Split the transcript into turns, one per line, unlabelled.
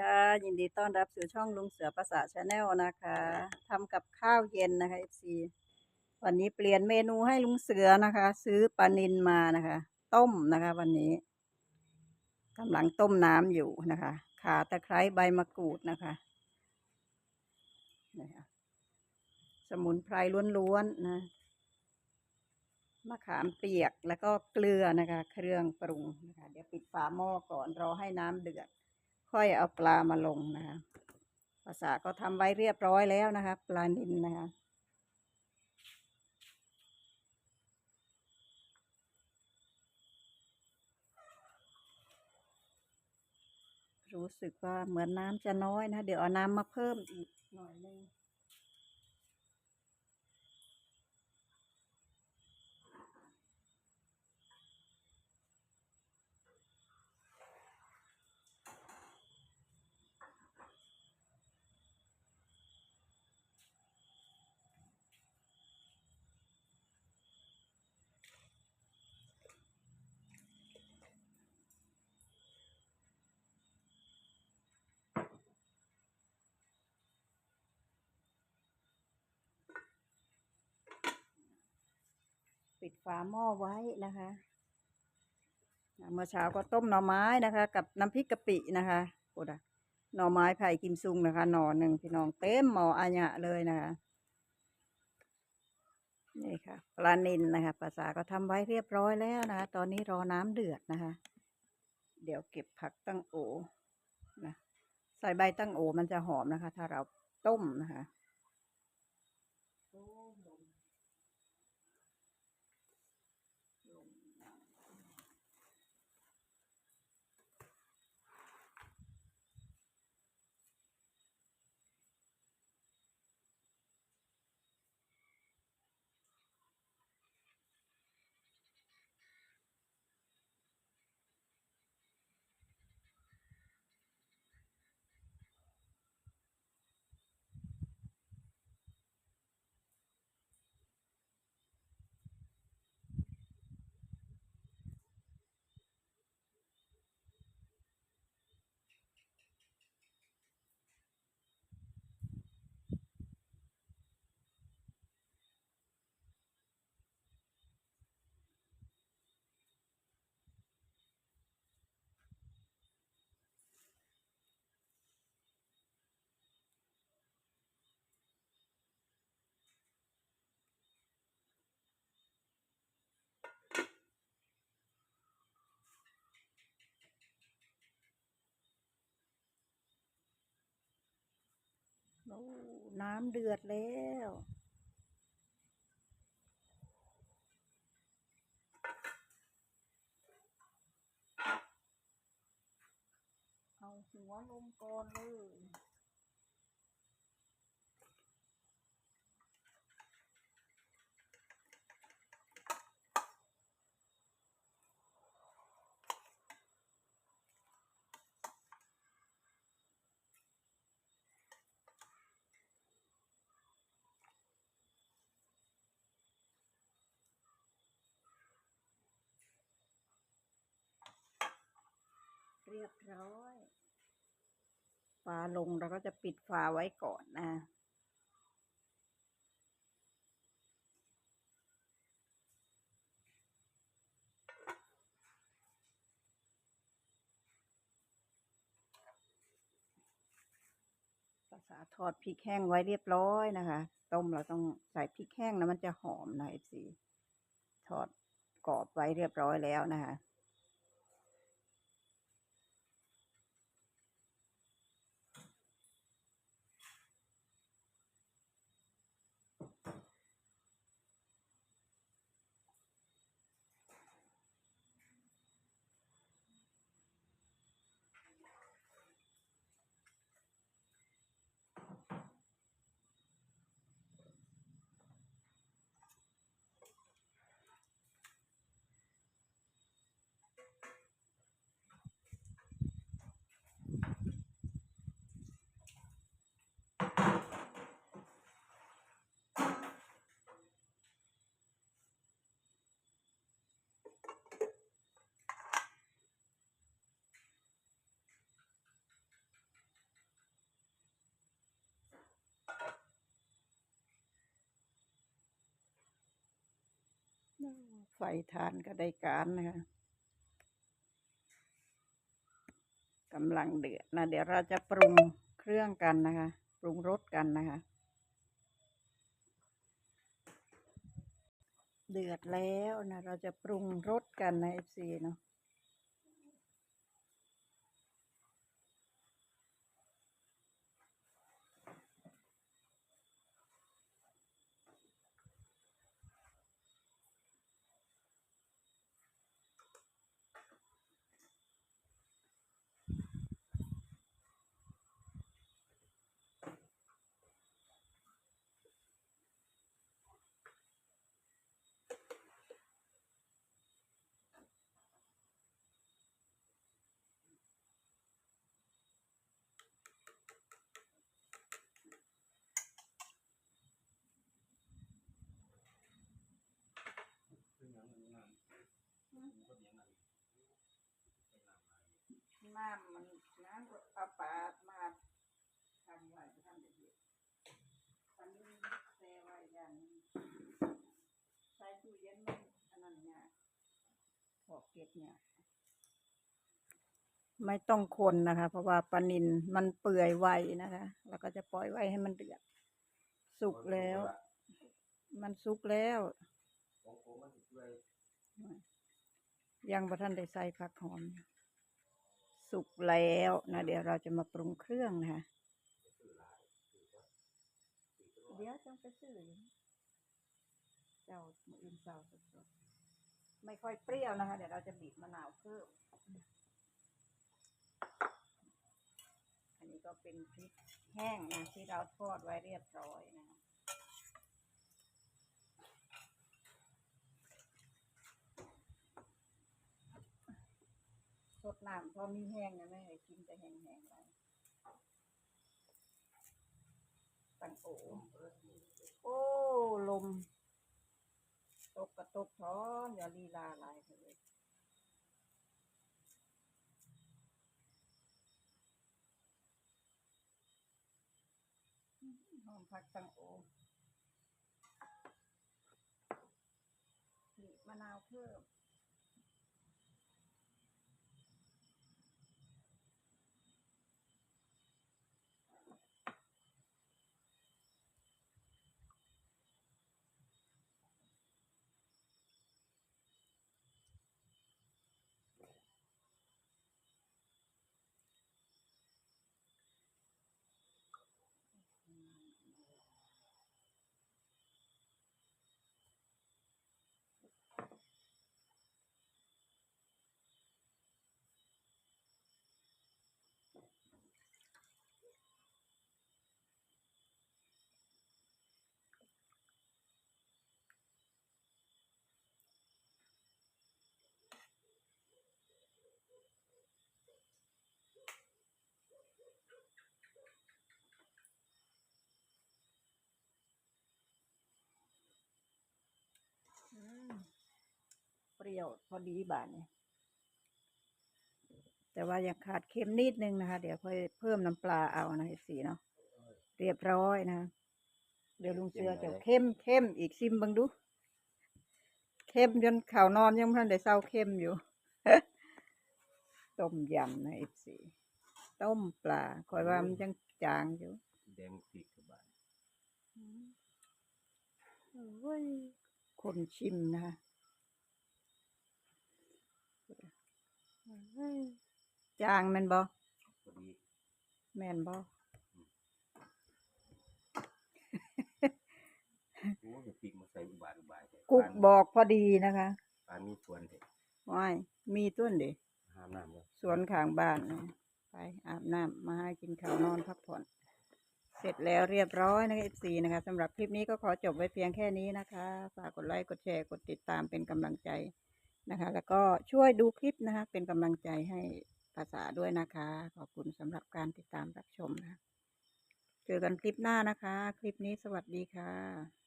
ค่ะ ยินดีต้อนรับสู่ช่องลุงเสือภาษาชาแนลนะคะทำกับข้าวเย็นนะคะ FC วันนี้เปลี่ยนเมนูให้ลุงเสือนะคะ ซื้อปลานิลมานะคะ ต้มนะคะ วันนี้กำลังต้มน้ำอยู่นะคะขาตะไคร้ใบมะกรูดนะคะนะคะสมุนไพรล้วนๆนะมะขามเปียกแล้วก็เกลือนะคะ เครื่องปรุงนะคะเดี๋ยวปิดฝาหม้อก่อนรอให้น้ำเดือด ค่อยเอาปลามาลงนะคะภาษาก็ทำไว้เรียบร้อยแล้วนะคะปลานินนะคะรู้สึกว่าเหมือนน้ำจะน้อยนะ เดี๋ยวเอาน้ำมาเพิ่มอีกหน่อยนึง ปิดฝาหม้อไว้นะคะเมื่อเช้าก็ต้มหน่อไม้นะคะ กับน้ำพริกกะปินะคะโอ้ดะหน่อไม้ไผ่กิมซุงนะคะหน่อหนึ่งพี่น้องเต็มหม้ออาญะเลยนะคะนี่ค่ะปลานิลนะคะภาษาก็ทำไว้เรียบร้อยแล้วนะคะ ตอนนี้รอน้ำเดือดนะคะ เดี๋ยวเก็บผักตั้งโอนะใส่ใบตั้งโอมันจะหอมนะคะ ถ้าเราต้มนะคะ น้ำเดือดแล้ว เอาหัวลงก่อนเลย เรียบร้อยฝาลงเราก็จะปิดฝาไว้ก่อนนะ ภาษาทอดพริกแห้งไว้เรียบร้อยนะคะ ต้มเราต้องใส่พริกแห้งนะมันจะหอมนะเอฟซีทอดกรอบไว้เรียบร้อยแล้วนะคะ น ไฟทานก็ได้การนะคะกำลังเดือดนะ เดี๋ยวเราจะปรุงเครื่องกันนะคะ ปรุงรสกันนะคะ เดือดแล้วนะ เราจะปรุงรสกันนะเอฟซีเนาะ น้ำมันน้ำเอาปลามาทำไว้ทำเด็ดๆตอนนี้แช่ไว้อย่างใส่ตู้เย็นมันอันนั้นเนี่ยพอกเก็บเนี่ย ไม่ต้องคนนะคะ เพราะว่าปลานินมันเปื่อยไวนะคะ แล้วก็จะปล่อยไว้ให้มันเดือดสุกแล้ว มันสุกแล้วยังบ่ทันได้ใส่ผักหอม สุกแล้วนะเดี๋ยวเราจะมาปรุงเครื่องนะคะเดี๋ยวต้องไปซื้อเจ้ามืออื่นเจ้าสดๆไม่ค่อยเปรี้ยวนะคะ เดี๋ยวเราจะบีบมะนาวเพิ่มอันนี้ก็เป็นพริกแห้งนะที่เราทอดไว้เรียบร้อยนะคะ ดน้ำพอมีแห้งนะไม่กินแต่แห้งๆไปตังโอโอ้ลม ตกกระตกท้อนอย่าลีลาลายเลยหอมผักตังโอบีมะนาวเพิ่ม รี้ยวพอดีบาทเนี่ยแต่ว่ายังขาดเค็มนิดนึงนะคะ เดี๋ยวค่อยเพิ่มน้ำปลาเอานะสีเนาะเรียบร้อยนะ เดี๋ยวลุงเสือจะเข้มเข้มอีกซิมเบังดู เข้มจนข่าวนอนยังไม่ทันได้เศร้าเข้มอยู่ ต้มยำนะเอฟซีต้มปลาคอยว่ามันยังจางอยู่
แดงปีกกระบาด
โอ้ยคนชิมนะคะเอ้ย จางแม่นบอ
พอดี
แม่นบอ
โอ้ยปีกมาใส่อุบาทอุบายแต่
กุก
ปาน
บอกพอดีนะคะ
ปานมีส่วนเด็ก
ว้ายมีต้นเด็
ห้ามน้ำเลย
สวนข้างบ้านนะไปอาบน้ำมาให้กินข้าวนอนพักผ่อนเสร็จแล้วเรียบร้อยนะคะ FC นะคะสำหรับคลิปนี้ก็ขอจบไว้เพียงแค่นี้นะคะ ฝากกดไลค์ กดแชร์ กดติดตามเป็นกำลังใจ นะคะ แล้วก็ช่วยดูคลิปนะคะ เป็นกำลังใจให้ภาษาด้วยนะคะ ขอบคุณสำหรับการติดตามรับชมนะคะเจอกันคลิปหน้านะคะ คลิปนี้สวัสดีค่ะ